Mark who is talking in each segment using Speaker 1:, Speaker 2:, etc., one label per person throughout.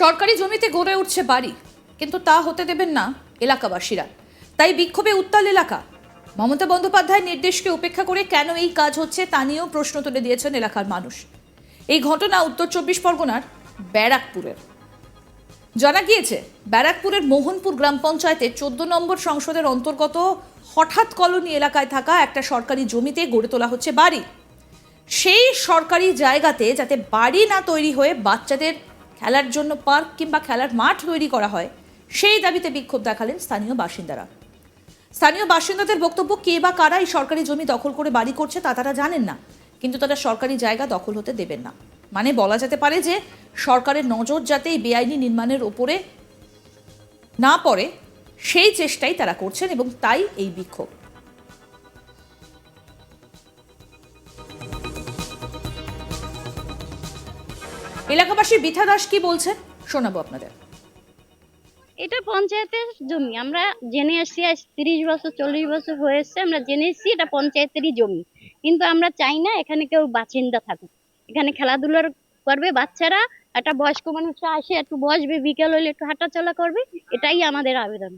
Speaker 1: সরকারি জমিতে গড়ে উঠছে বাড়ি, কিন্তু তা হতে দেবেন না এলাকাবাসীরা। তাই বিক্ষোভে উত্তাল এলাকা। মমতা বন্দ্যোপাধ্যায়ের নির্দেশকে উপেক্ষা করে কেন এই কাজ হচ্ছে তা নিয়েও প্রশ্ন তুলে দিয়েছেন এলাকার মানুষ। এই ঘটনা উত্তর চব্বিশ পরগনার ব্যারাকপুরের। জানা গিয়েছে, ব্যারাকপুরের মোহনপুর গ্রাম পঞ্চায়েতের চোদ্দ নম্বর সংসদের অন্তর্গত হঠাৎ কলোনি এলাকায় থাকা একটা সরকারি জমিতে গড়ে তোলা হচ্ছে বাড়ি। সেই সরকারি জায়গাতে যাতে বাড়ি না তৈরি হয়ে বাচ্চাদের খেলার জন্য পার্ক কিংবা খেলার মাঠ তৈরি করা হয়, সেই দাবিতে বিক্ষোভ দেখালেন স্থানীয় বাসিন্দারা। স্থানীয় বাসিন্দাদের বক্তব্য, কে বা কারা এই সরকারি জমি দখল করে বাড়ি করছে তা তারা জানেন না, কিন্তু তারা সরকারি জায়গা দখল হতে দেবেন না। মানে বলা যেতে পারে যে, সরকারের নজর যাতে এই বেআইনি নির্মাণের ওপরে না পড়ে, সেই চেষ্টাই তারা করছেন এবং তাই এই বিক্ষোভ। এলাকাবাসী বিথা দাস কি বলছেন? শোনাবো আপনাদের।
Speaker 2: এটা পঞ্চায়েতের জমি। আমরা জেনে এসছি আজ তিরিশ বছর চল্লিশ বছর হয়ে এসছে আমরা জেনে এসছি এটা পঞ্চায়েতেরই জমি। কিন্তু আমরা চাই না এখানে কেউ বাসিন্দা থাকুক। এখানে খেলাধুলার করবে বাচ্চারা একটা বয়স্ক মানুষরা আসে একটু বসবে বিকেল হলে একটু হাঁটাচলা করবে এটাই আমাদের আবেদন।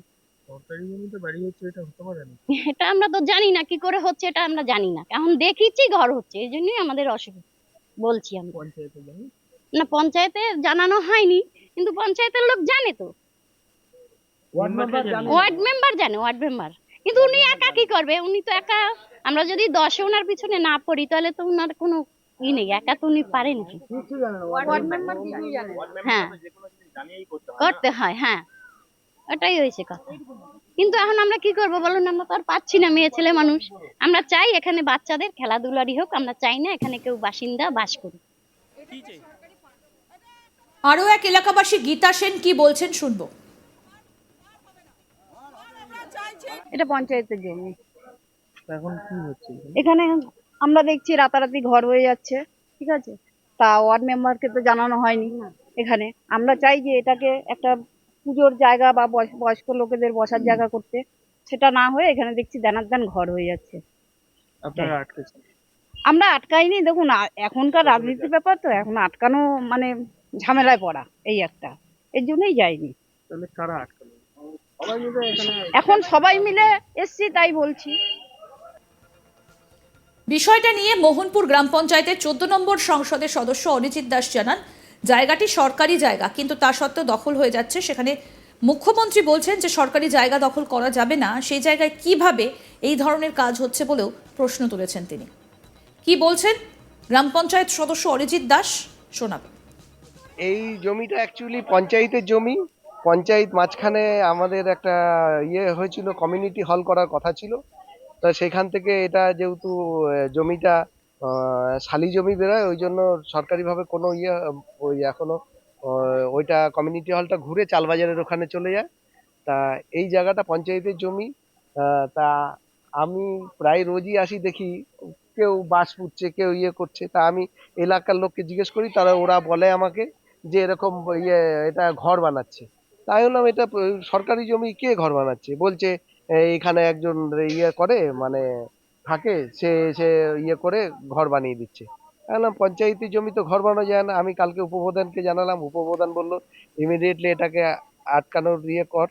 Speaker 3: এটা
Speaker 2: আমরা তো জানি না কি করে হচ্ছে এটা আমরা জানি না। এখন দেখিছি ঘর হচ্ছে এই জন্যই আমাদের অসুবিধা বলছি আমি না পঞ্চায়েতে জানানো হয়নি কিন্তু পঞ্চায়েতের লোক জানে তো।
Speaker 3: ওয়ার্ড মেম্বার জানে।
Speaker 2: ওয়ার্ড মেম্বার জানে ওয়ার্ড মেম্বার কিন্তু উনি একা কি করবে? উনি তো একা আমরা যদি দশে ওনার পিছনে না পড়ি তাহলে তো ওনার কোনো ই নেই একা তো উনি পারেন কি?
Speaker 3: কিছু জানে ওয়ার্ড মেম্বার কিছুই জানে।
Speaker 2: হ্যাঁ। করতে হয় হ্যাঁ ওটাই হয়েছে কথা। কিন্তু এখন আমরা কি করব বলুন আমরা তো আর পাচ্ছি না মেয়ে ছেলে মানুষ। আমরা চাই এখানে বাচ্চাদের খেলাধুলারই হোক আমরা চাই না এখানে কেউ বাসিন্দা বাস করুক।
Speaker 1: আরও এক এলাকাবাসী গীতা সেন কি বলছেন শুনব।
Speaker 4: এটা পঞ্চায়েতের জমি।
Speaker 3: এখন কি হচ্ছে?
Speaker 4: এখানে আমরা দেখছি রাতারাতি ঘর হয়ে যাচ্ছে ঠিক আছে? তা ওয়ার্ড মেম্বারকে তো জানানো হয়নি এখানে। আমরা চাই যে এটাকে একটা পুজোর জায়গা বা বয়স- বয়স্ক লোকেদের বসার জায়গা করতে। সেটা না হয়ে এখানে দেখছি দানার দান ঘর হয়ে যাচ্ছে। আমরা আটকাইনি দেখুন এখনকার রাজনীতির ব্যাপার তো এখন আটকানো মানে ঝামেলায় পড়া এই একটা। এর জন্যই যাইনি।
Speaker 3: তাহলে কারা আটকালো? সবাই মিলে এখানে
Speaker 4: এখন সবাই মিলে এসছি তাই বলছি।
Speaker 1: বিষয়টা নিয়ে মোহনপুর গ্রাম পঞ্চায়েতের চোদ্দ নম্বর সংসদের সদস্য অরিজিৎ দাস জানান জায়গাটি সরকারি জায়গা কিন্তু তা সত্ত্বেও দখল হয়ে যাচ্ছে। সেখানে মুখ্যমন্ত্রী বলছেন যে সরকারি জায়গা দখল করা যাবে না সেই জায়গায় কীভাবে এই ধরনের কাজ হচ্ছে বলেও প্রশ্ন তুলেছেন তিনি। কি বলছেন? গ্রাম পঞ্চায়েত সদস্য অরিজিৎ দাস শোনাবে।
Speaker 5: এই জমিটা অ্যাকচুয়ালি পঞ্চায়েতের জমি। পঞ্চায়েত মাঝখানে আমাদের একটা ইয়ে হয়েছিল কমিউনিটি হল করার কথা ছিল। তা সেখান থেকে এটা যেহেতু জমিটা শালি জমি বেরোয়, ওই জন্য সরকারিভাবে কোনো ইয়ে ওই এখনও ওইটা কমিউনিটি হলটা ঘুরে চালবাজারের ওখানে চলে যায়। তা এই জায়গাটা পঞ্চায়েতের জমি। তা আমি প্রায় রোজই আসি দেখি, কেউ বাস পুড়ছে কেউ ইয়ে করছে। তা আমি এলাকার লোককে জিজ্ঞেস করি, তারা ওরা বলে আমাকে। যে এরকম ইয়ে এটা ঘর বানাচ্ছে। তাই বললাম, এটা সরকারি জমি কে ঘর বানাচ্ছে? বলছে, এখানে একজন ইয়ে করে মানে থাকে, সে সে ইয়ে করে ঘর বানিয়ে দিচ্ছে। বললাম, পঞ্চায়েতি জমি তো ঘর বানানো যায় না। আমি কালকে উপপ্রধানকে জানালাম, উপপ্রধান বলল ইমিডিয়েটলি এটাকে আটকানোর ইয়ে কর।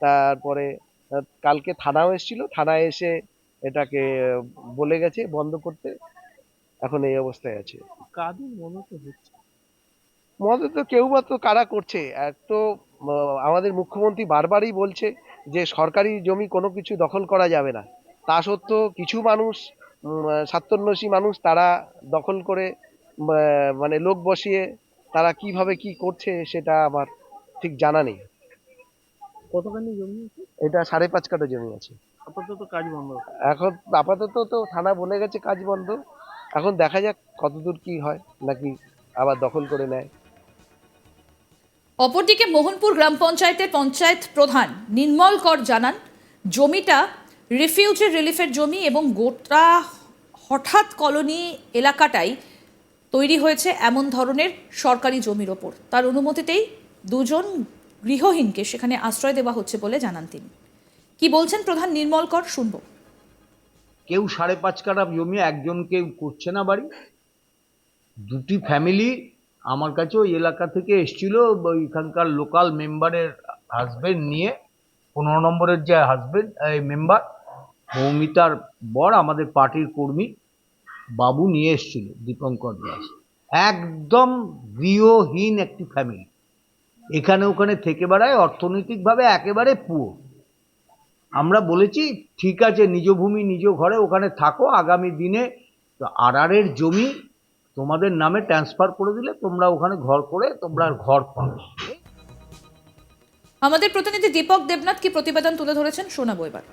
Speaker 5: তারপরে, কালকে থানাও এসেছিল। থানায় এসে এটাকে বলে গেছে, বন্ধ করতে। এখন এই অবস্থায় আছে।
Speaker 3: কাদের মনে তো হচ্ছে?
Speaker 5: মদত তো কেউ বা তো কারা করছে? এক তো আমাদের মুখ্যমন্ত্রী বারবারই বলছে যে সরকারি জমি কোনো কিছু দখল করা যাবে না। তা সত্ত্বেও কিছু মানুষ স্বার্থন্বেষী মানুষ তারা দখল করে মানে লোক বসিয়ে তারা কীভাবে কি করছে সেটা আমার ঠিক জানা নেই।
Speaker 3: কতখানি জমি আছে?
Speaker 5: এটা সাড়ে পাঁচ কাঠা জমি আছে।
Speaker 3: আপাতত কাজ বন্ধ।
Speaker 5: এখন আপাতত তো থানা বলে গেছে কাজ বন্ধ। এখন দেখা যাক কতদূর কি হয় নাকি আবার দখল করে নেয়।
Speaker 1: অপরদিকে মোহনপুর গ্রাম পঞ্চায়েতের পঞ্চায়েত প্রধান নির্মল কর জানান, জমিটা রিফিউজি রিলিফের জমি এবং গোটা হঠাৎ কলোনি এলাকাটাই তৈরি হয়েছে এমন ধরনের সরকারি জমির ওপর। তার অনুমতিতেই দুজন গৃহহীনকে সেখানে আশ্রয় দেওয়া হচ্ছে বলে জানান তিনি। কি বলছেন প্রধান নির্মল কর? শুনব।
Speaker 6: কেউ সাড়ে পাঁচ কাঠা জমি একজন কেউ করছে না বাড়ি। দুটি ফ্যামিলি আমার কাছে ওই এলাকা থেকে এসছিল ওইখানকার লোকাল মেম্বারের হাজবেন্ড নিয়ে, পনেরো নম্বরের যে হাজবেন্ড এই মেম্বার মৌমিতার বর, আমাদের পার্টির কর্মী, বাবু নিয়ে এসছিল, দীপঙ্কর দাস। একদম গৃহহীন একটি ফ্যামিলি এখানে ওখানে থেকে বেড়ায়, অর্থনৈতিকভাবে একেবারে পুয়ো আমরা বলেছি, ঠিক আছে, নিজ ভূমি, নিজ ঘরে ওখানে থাকো, আগামী দিনে আড়ারের জমি তোমাদের নামে ট্রান্সফার করে দিলে তোমরা ওখানে ঘর করে তোমরা ঘর পাবে।
Speaker 1: আমাদের প্রতিনিধি দীপক দেবনাথ কি প্রতিবেদন তুলে ধরেছেন শোনাবো এবার।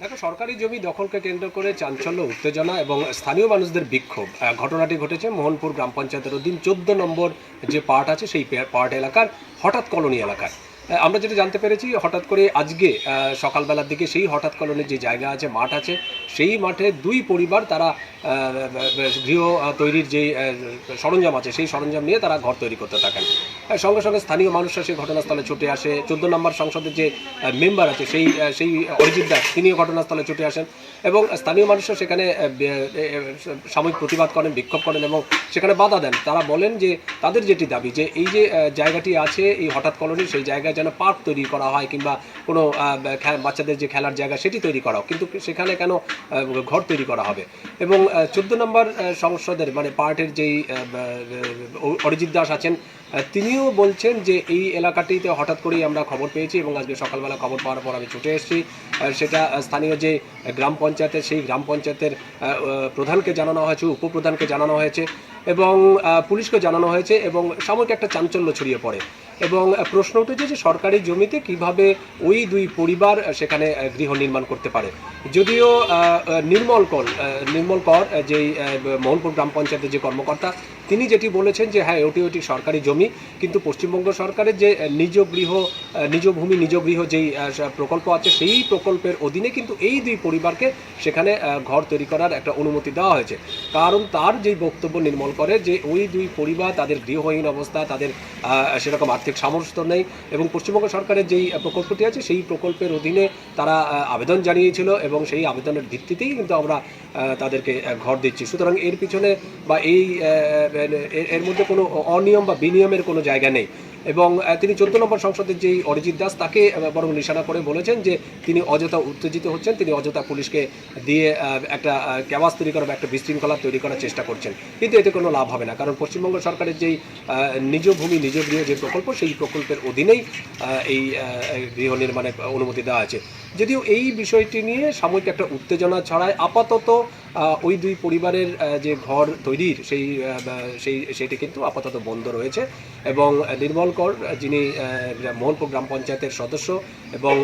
Speaker 7: দেখো সরকারি জমি দখলকে কেন্দ্র করে চাঞ্চল্য উত্তেজনা এবং স্থানীয় মানুষদের বিক্ষোভ। আহ, ঘটনাটি ঘটেছে মোহনপুর গ্রাম পঞ্চায়েতের অধীন চোদ্দ নম্বর যে পার্ট আছে সেই পার্ট এলাকার হঠাৎ কলোনি এলাকায়। আহ, আমরা যেটা জানতে পেরেছি হঠাৎ করে আজকে আহ, সকালবেলার দিকে সেই হঠাৎ কলোনির যে জায়গা আছে মাঠ আছে সেই মাঠে দুই পরিবার তারা গৃহ তৈরির যে সরঞ্জাম আছে, সেই সরঞ্জাম নিয়ে তারা ঘর তৈরি করতে থাকেন। সঙ্গে সঙ্গে স্থানীয় মানুষরা সেই ঘটনাস্থলে ছুটে আসে। চোদ্দ নম্বর সংসদের যে মেম্বার আছে, সেই সেই অরিজিৎ দাস, তিনিও ঘটনাস্থলে ছুটে আসেন এবং স্থানীয় মানুষরা সেখানে সাময়িক প্রতিবাদ করেন, বিক্ষোভ করেন এবং সেখানে বাধা দেন। তারা বলেন যে, তাদের যেটি দাবি যে, এই যে জায়গাটি আছে, এই হঠাৎ কলোনি, সেই জায়গায় যেন পার্ক তৈরি করা হয় কিংবা কোনো বাচ্চাদের যে খেলার জায়গা, সেটি তৈরি করা। কিন্তু সেখানে কেন ঘর তৈরি করা হবে? এবং চোদ্দ নম্বর সংসদের মানে পার্টের যেই অরিজিৎ দাস আছেন তিনিও বলছেন যে এই এলাকাটিতে হঠাৎ করেই আমরা খবর পেয়েছি এবং আজকে সকালবেলা খবর পাওয়ার পর আমি ছুটে এসেছি। সেটা স্থানীয় যে গ্রাম পঞ্চায়েতের, সেই গ্রাম পঞ্চায়েতের প্রধানকে জানানো হয়েছে, উপপ্রধানকে জানানো হয়েছে। এবং পুলিশকে জানানো হয়েছে এবং সাময়িক একটা চাঞ্চল্য ছড়িয়ে পড়ে। এবং প্রশ্ন উঠেছে যে সরকারি জমিতে কীভাবে ওই দুই পরিবার সেখানে গৃহ নির্মাণ করতে পারে। যদিও নির্মল কর নির্মল কর যেই মোহনপুর গ্রাম পঞ্চায়েতের যে কর্মকর্তা, তিনি যেটি বলেছেন যে হ্যাঁ ওটি ওটি সরকারি জমি, কিন্তু পশ্চিমবঙ্গ সরকারের যে নিজ গৃহ নিজ ভূমি, নিজ গৃহ যেই প্রকল্প আছে, সেই প্রকল্পের অধীনে কিন্তু এই দুই পরিবারকে সেখানে ঘর তৈরি করার একটা অনুমতি দেওয়া হয়েছে। কারণ তার যেই বক্তব্য নির্মল করে যে ওই দুই পরিবার, তাদের গৃহহীন অবস্থা, তাদের সেরকম আর্থিক সামর্থ্য নেই এবং পশ্চিমবঙ্গ সরকারের যেই প্রকল্পটি আছে, সেই প্রকল্পের অধীনে তারা আবেদন জানিয়েছিল এবং সেই আবেদনের ভিত্তিতেই কিন্তু আমরা তাদেরকে ঘর দিচ্ছি। সুতরাং এর পিছনে বা এই এর- মধ্যে কোনো অনিয়ম বা বিনিয়মের কোনো জায়গা নেই। এবং তিনি চোদ্দ নম্বর সংসদের যেই অরিজিৎ দাস, তাকে বরং নিশানা করে বলেছেন যে তিনি অযথা উত্তেজিত হচ্ছেন, তিনি অযথা পুলিশকে দিয়ে একটা ক্যাওয়াস তৈরি করা বা একটা বিশৃঙ্খলা তৈরি করার চেষ্টা করছেন। কিন্তু এতে কোনো লাভ হবে না, কারণ পশ্চিমবঙ্গ সরকারের যেই নিজ ভূমি, নিজ গৃহ যে প্রকল্প, সেই প্রকল্পের অধীনেই এই গৃহ নির্মাণের অনুমতি দেওয়া আছে। যদিও এই বিষয়টি নিয়ে সাময়িক একটা উত্তেজনা ছড়ায়, আপাতত ওই দুই পরিবারের যে ঘর তৈরির সেই সেই, সেটি কিন্তু আপাতত বন্ধ রয়েছে এবং নির্মল কর, যিনি মোহনপুর গ্রাম পঞ্চায়েতের সদস্য এবং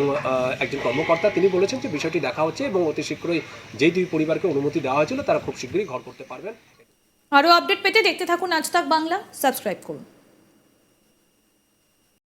Speaker 7: একজন কর্মকর্তা, তিনি বলেছেন যে বিষয়টি দেখা হচ্ছে এবং অতি শীঘ্রই যেই দুই পরিবারকে অনুমতি দেওয়া হয়েছিল, তারা খুব শীঘ্রই ঘর করতে পারবেন।
Speaker 1: আরও আপডেট পেতে দেখতে থাকুন আজ তাক বাংলা। সাবস্ক্রাইব করুন।